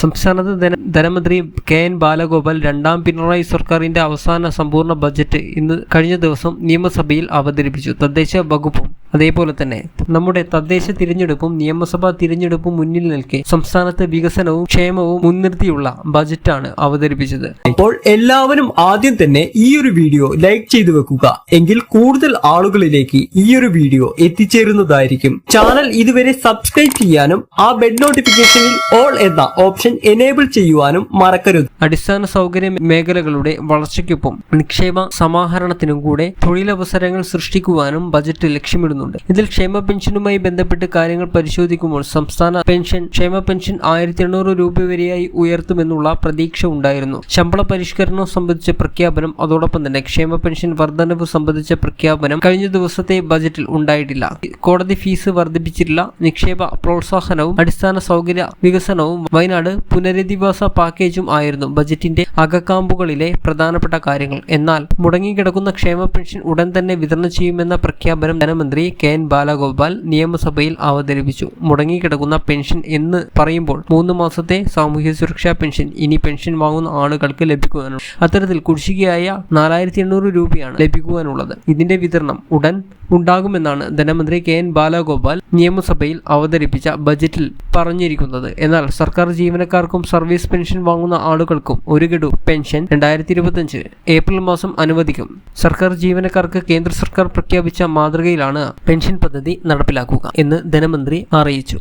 സംസ്ഥാനത്ത് ധനമന്ത്രി K N Balagopal രണ്ടാം പിണറായി സർക്കാരിന്റെ അവസാന സമ്പൂർണ ബജറ്റ് ഇന്ന് കഴിഞ്ഞ ദിവസം നിയമസഭയിൽ അവതരിപ്പിച്ചു. തദ്ദേശ വകുപ്പും അതേപോലെ തന്നെ നമ്മുടെ തദ്ദേശ തിരഞ്ഞെടുപ്പും നിയമസഭാ തിരഞ്ഞെടുപ്പും മുന്നിൽ നിൽക്കെ സംസ്ഥാനത്തെ വികസനവും ക്ഷേമവും മുൻനിർത്തിയുള്ള ബജറ്റാണ് അവതരിപ്പിച്ചത്. അപ്പോൾ എല്ലാവരും ആദ്യം തന്നെ ഈ ഒരു വീഡിയോ ലൈക്ക് ചെയ്തു വെക്കുക. എങ്കിൽ കൂടുതൽ ആളുകളിലേക്ക് ഈ ഒരു വീഡിയോ എത്തിച്ചേരുന്നതായിരിക്കും. ചാനൽ ഇതുവരെ സബ്സ്ക്രൈബ് ചെയ്യാനും ആ ബെഡ് നോട്ടിഫിക്കേഷനിൽ ഓൾ എന്ന ഓപ്ഷൻ എനേബിൾ ചെയ്യുവാനും മറക്കരുത്. അടിസ്ഥാന സൗകര്യ മേഖലകളുടെ വളർച്ചയ്ക്കൊപ്പം നിക്ഷേപ സമാഹരണത്തിനും കൂടെ തൊഴിലവസരങ്ങൾ സൃഷ്ടിക്കുവാനും ബജറ്റ് ലക്ഷ്യമിടുന്നുണ്ട് ഇതിൽ ക്ഷേമ പെൻഷനുമായി ബന്ധപ്പെട്ട് കാര്യങ്ങൾ പരിശോധിക്കുമ്പോൾ സംസ്ഥാന പെൻഷൻ ക്ഷേമ പെൻഷൻ ആയിരത്തി എണ്ണൂറ് രൂപ വരെയായി ഉയർത്തുമെന്നുള്ള പ്രതീക്ഷ ഉണ്ടായിരുന്നു. ശമ്പള പരിഷ്കരണം സംബന്ധിച്ച പ്രഖ്യാപനം അതോടൊപ്പം തന്നെ ക്ഷേമ പെൻഷൻ വർധനവ് സംബന്ധിച്ച പ്രഖ്യാപനം കഴിഞ്ഞ ദിവസത്തെ ബജറ്റിൽ ഉണ്ടായിട്ടില്ല. കോടതി ഫീസ് വർദ്ധിപ്പിച്ചിട്ടില്ല നിക്ഷേപ പ്രോത്സാഹനവും അടിസ്ഥാന സൗകര്യ വികസനവും വയനാട് പുനരധിവാസ പാക്കേജും ആയിരുന്നു ബജറ്റിന്റെ അകക്കാമ്പുകളിലെ പ്രധാനപ്പെട്ട കാര്യങ്ങൾ. എന്നാൽ മുടങ്ങിക്കിടക്കുന്ന ക്ഷേമ പെൻഷൻ ഉടൻ തന്നെ വിതരണം ചെയ്യുമെന്ന പ്രഖ്യാപനം ധനമന്ത്രി കെ എൻ ബാലഗോപാൽ നിയമസഭയിൽ അവതരിപ്പിച്ചു. മുടങ്ങിക്കിടക്കുന്ന പെൻഷൻ എന്ന് പറയുമ്പോൾ മൂന്ന് മാസത്തെ സാമൂഹ്യ സുരക്ഷാ പെൻഷൻ. ഇനി പെൻഷൻ വാങ്ങുന്ന ആളുകൾക്ക് ലഭിക്കുവാനുണ്ട് അത്തരത്തിൽ കുടിശ്ശികയായ നാലായിരത്തി രൂപയാണ് ലഭിക്കുവാനുള്ളത്. ഇതിന്റെ വിതരണം ഉടൻ ഉണ്ടാകുമെന്നാണ് ധനമന്ത്രി കെ എൻ ബാലഗോപാൽ നിയമസഭയിൽ അവതരിപ്പിച്ച ബജറ്റിൽ പറഞ്ഞിരിക്കുന്നത്. എന്നാൽ സർക്കാർ ജീവനക്കാർക്കും സർവീസ് പെൻഷൻ വാങ്ങുന്ന ആളുകൾക്കും ഒരു ഗഡു പെൻഷൻ രണ്ടായിരത്തി ഇരുപത്തിയഞ്ച് ഏപ്രിൽ മാസം അനുവദിക്കും. സർക്കാർ ജീവനക്കാർക്ക് കേന്ദ്ര സർക്കാർ പ്രഖ്യാപിച്ച മാതൃകയിലാണ് പെൻഷൻ പദ്ധതി നടപ്പിലാക്കുക എന്ന് ധനമന്ത്രി അറിയിച്ചു.